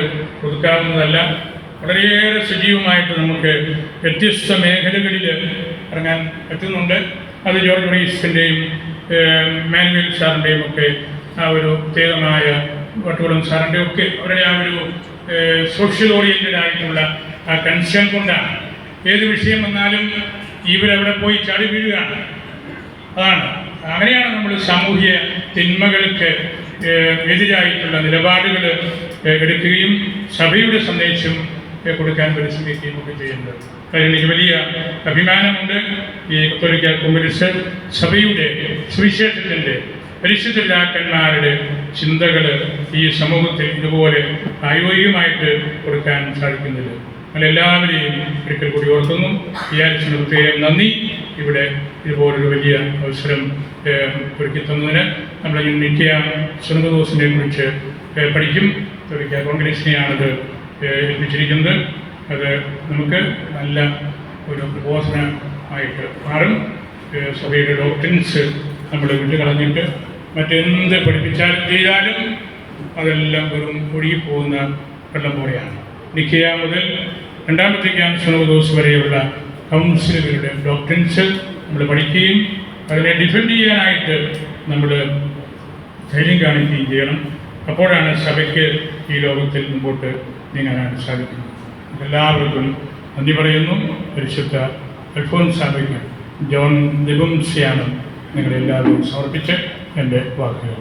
ഒതുക്കാവുന്നതല്ല വളരെയേറെ സജീവമായിട്ട് നമുക്ക് വ്യത്യസ്ത മേഖലകളിൽ ഇറങ്ങാൻ പറ്റുന്നുണ്ട്. അത് ജോർജ് റീസിന്റെയും മാനുവൽ സാറിന്റെയും ഒക്കെ ആ ഒരു പ്രത്യേകമായ വട്ടുകുളം സാറിന്റെ ഒക്കെ അവരുടെ ആ ഒരു സോഷ്യൽ ഓറിയന്റഡ് ആയിട്ടുള്ള ആ കൺസേൺ കൊണ്ടാണ്. ഏത് വിഷയം വന്നാലും ഇവരവിടെ പോയി ചാടി വീഴുകയാണ്. അതാണ്. അങ്ങനെയാണ് നമ്മൾ സാമൂഹ്യ തിന്മകൾക്ക് എതിരായിട്ടുള്ള നിലപാടുകൾ എടുക്കുകയും സഭയുടെ സന്ദേശം കൊടുക്കാൻ പരിശ്രമിക്കുകയും ഒക്കെ ചെയ്യുന്നത് കാര്യം എനിക്ക് വലിയ അഭിമാനമുണ്ട്. ഈ കത്തോലിക്ക കോൺഗ്രസ് സഭയുടെ സുവിശേഷത്തിന്റെ പരിശുദ്ധരാക്കന്മാരുടെ ചിന്തകൾ ഈ സമൂഹത്തിൽ ഇതുപോലെ പ്രായോഗികമായിട്ട് കൊടുക്കാൻ സാധിക്കുന്നില്ല നമ്മളെല്ലാവരെയും ഒരിക്കൽ കൂടി ഓർക്കുന്നു. വിചാരിച്ചു പ്രത്യേകം നന്ദി. ഇവിടെ ഇതുപോലൊരു വലിയ അവസരം ഒരുക്കി തന്നതിന് നമ്മൾ ഈ നിത്യ സുനന്ദദോസിനെ കുറിച്ച് പഠിക്കും. കത്തോലിക്ക കോൺഗ്രസിനെയാണത് ഏൽപ്പിച്ചിരിക്കുന്നത്. അത് നമുക്ക് നല്ല ഒരു പ്രബോധനമായിട്ട് മാറും. സഭയുടെ ഡോക്ടൻസ് നമ്മൾ വിട്ടുകളഞ്ഞിട്ട് മറ്റെന്ത് പഠിപ്പിച്ചാലും ചെയ്താലും അതെല്ലാം വെറും ഒഴുകിപ്പോകുന്ന വെള്ളം പോലെയാണ്. നിക്കിയ മുതൽ രണ്ടാമത്തെ ക്യാൻസർ ദിവസം വരെയുള്ള കൗൺസിലുകളുടെ ഡോക്ടൻസ് നമ്മൾ പഠിക്കുകയും അതിനെ ഡിഫെൻഡ് ചെയ്യാനായിട്ട് നമ്മൾ ധൈര്യം കാണിക്കുകയും ചെയ്യണം. അപ്പോഴാണ് സഭയ്ക്ക് ഈ ലോകത്തിൽ മുമ്പോട്ട് നീങ്ങാനായിട്ട് സാധിക്കുന്നത്. എല്ലാവർക്കും നന്ദി പറയുന്നു. പരിശുദ്ധ അൽഫോൻസ് സഭയ്ക്ക് ജോൺ ദിബംസിയാണ് നിങ്ങളെല്ലാവരും സമർപ്പിച്ച് എന്റെ വാക്കുകൾ.